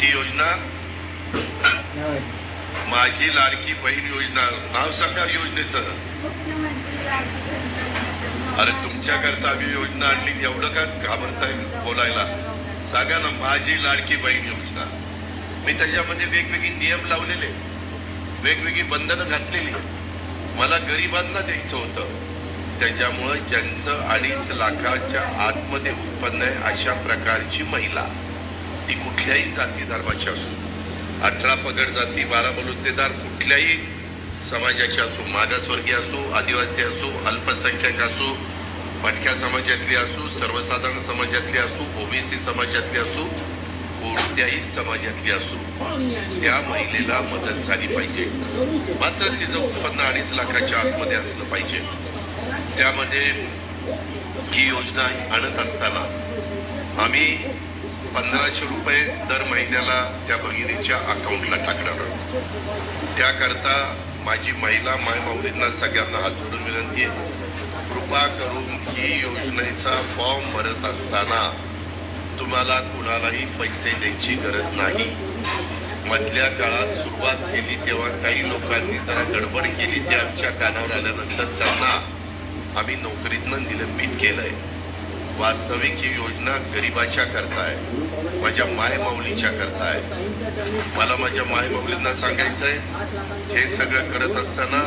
ती योजना. माझी लाडकी बहीण योजना नाव सांगा योजनेचं. अरे तुमच्याकरता आम्ही योजना आणली एवढं का घाबरताय बोलायला? सांगा ना माझी लाडकी बहीण योजना. मी त्याच्यामध्ये वेगवेगळे नियम लावलेले वेगवेगळी बंधनं घातलेली मला गरिबांना द्यायचं होतं. त्याच्यामुळं ज्यांचं अडीच लाखाच्या आतमध्ये उत्पन्न आहे अशा प्रकारची महिला. ती कुठल्याही जाती धर्माची असो. अठरा पगड जाती बारा बलुतेदार कुठल्याही समाजाची असो मागासवर्गीय असो आदिवासी असो अल्पसंख्याक असो भटक्या समाजातली असो सर्वसाधारण समाजातली असो ओबीसी समाजातली असो कोणत्याही समाजातली असो त्या महिलेला मदत झाली पाहिजे. मात्र तिचं उत्पन्न अडीच लाखाच्या आतमध्ये असलं पाहिजे. त्यामध्ये ही योजना आणत असताना आम्ही पंधराशे रुपये दर महिन्याला त्या भगिनीच्या अकाउंटला टाकणार आहोत. त्याकरता माझी महिला मायमाऊलींना सगळ्यांना हात जोडून विनंती आहे. कृपा करून ही योजनेचा फॉर्म भरत असताना तुम्हाला कुणालाही पैसे द्यायची गरज नाही. मधल्या काळात सुरुवात केली तेव्हा काही लोकांनी जरा गडबड केली ते आमच्या कानावर आल्यानंतर त्यांना आम्ही नोकरीतनं निलंबित केलं आहे वास्तविक ही योजना गरिबाच्या करता आहे माझ्या मायमाऊलीच्या करता आहे मला माझ्या मायमाऊलींना सांगायचं आहे हे सगळं करत असताना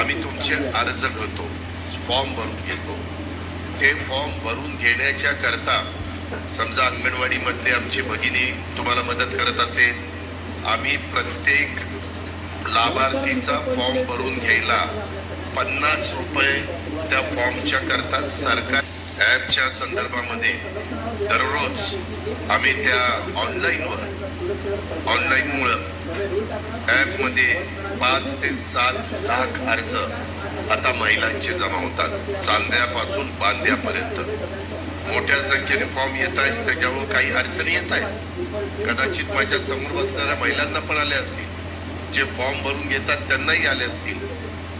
आम्ही तुमचे अर्ज घेतो फॉर्म भरून घेतो. ते फॉर्म भरून घेण्याच्या करता समजा अंगणवाडीमधले आमची भगिनी तुम्हाला मदत करत असेल आम्ही प्रत्येक लाभार्थीचा फॉर्म भरून घ्यायला पन्नास रुपये त्या फॉर्मच्या करता सरकार ॲपच्या संदर्भामध्ये दररोज आम्ही त्या ऑनलाईनवर ऑनलाईनमुळं ॲपमध्ये पाच ते सात लाख अर्ज आता महिलांचे जमा होतात. चांद्यापासून बांद्यापर्यंत मोठ्या संख्येने फॉर्म येत आहेत. त्याच्यामुळं काही अडचणी येत आहेत. कदाचित माझ्यासमोर बसणाऱ्या महिलांना पण आले असतील. जे फॉर्म भरून घेतात त्यांनाही आले असतील.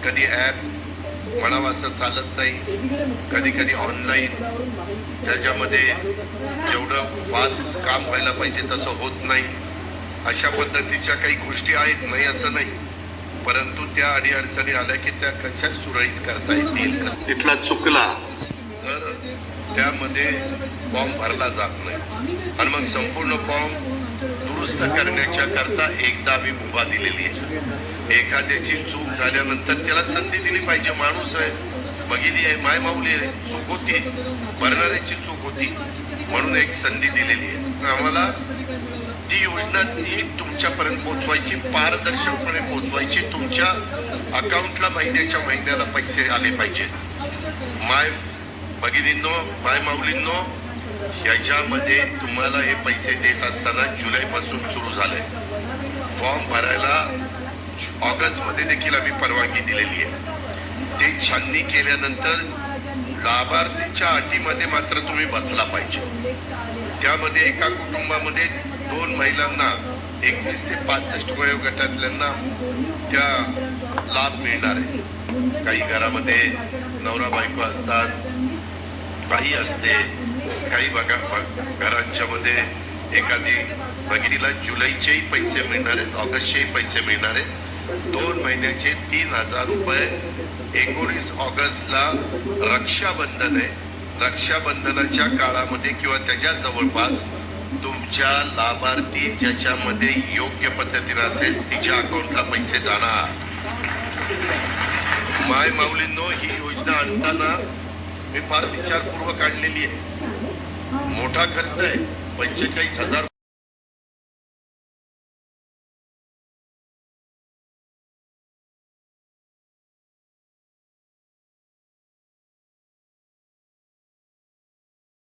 कधी ॲप म्हणावं असं चालत नाही. कधी कधी ऑनलाईन त्याच्यामध्ये जेवढं फास्ट काम व्हायला पाहिजे तसं होत नाही. अशा पद्धतीच्या काही गोष्टी आहेत नाही असं नाही. परंतु त्या अडीअडचणी आल्या की त्या कशा सुरळीत करता येतील तिथला चुकला. तर त्यामध्ये फॉर्म भरला जात नाही. आणि मग संपूर्ण फॉर्म दुरुस्त करण्याच्या करता एकदा आम्ही मुभा दिलेली आहे. एखाद्याची चूक झाल्यानंतर त्याला संधी दिली पाहिजे. माणूस आहे. बघितली आहे. माय माऊली आहे. चूक होती. भरणाऱ्याची चूक होती. म्हणून एक संधी दिलेली आहे. आम्हाला ती योजना ती तुमच्यापर्यंत पोहोचवायची पारदर्शकपणे पोहोचवायची. तुमच्या अकाउंटला महिन्याच्या महिन्याला पैसे आले पाहिजे माय भगिनींनो माय माऊलींनो ह्याच्यामध्ये तुम्हाला हे पैसे देत असताना जुलैपासून सुरू झालंय. फॉर्म भरायला ऑगस्टमध्ये देखील आम्ही परवानगी दिलेली आहे. ते छाननी केल्यानंतर लाभार्थीच्या अटीमध्ये मात्र तुम्ही बसला पाहिजे. त्यामध्ये एका कुटुंबामध्ये दोन महिलांना एकवीस ते पासष्ट वयोगटातल्यांना त्या लाभ मिळणार आहे. काही घरामध्ये नवरा बायको असतात काही असते काही भागा घरांच्या मध्ये एखादी भगिनीला जुलैचेही पैसे मिळणार आहेत ऑगस्टचेही पैसे मिळणार आहेत. दोन महिन्याचे तीन हजार रुपये एकोणीस ऑगस्टला रक्षाबंधन आहे. रक्षाबंधनाच्या काळामध्ये किंवा त्याच्या जवळपास तुमच्या लाभार्थी ज्याच्यामध्ये योग्य पद्धतीनं असेल तिच्या अकाउंटला पैसे जाणार. माय माऊलींनो ही योजना आणताना मी फार विचारपूर्वक आणलेली आहे. मोठा खर्च आहे. पंचेचाळीस हजार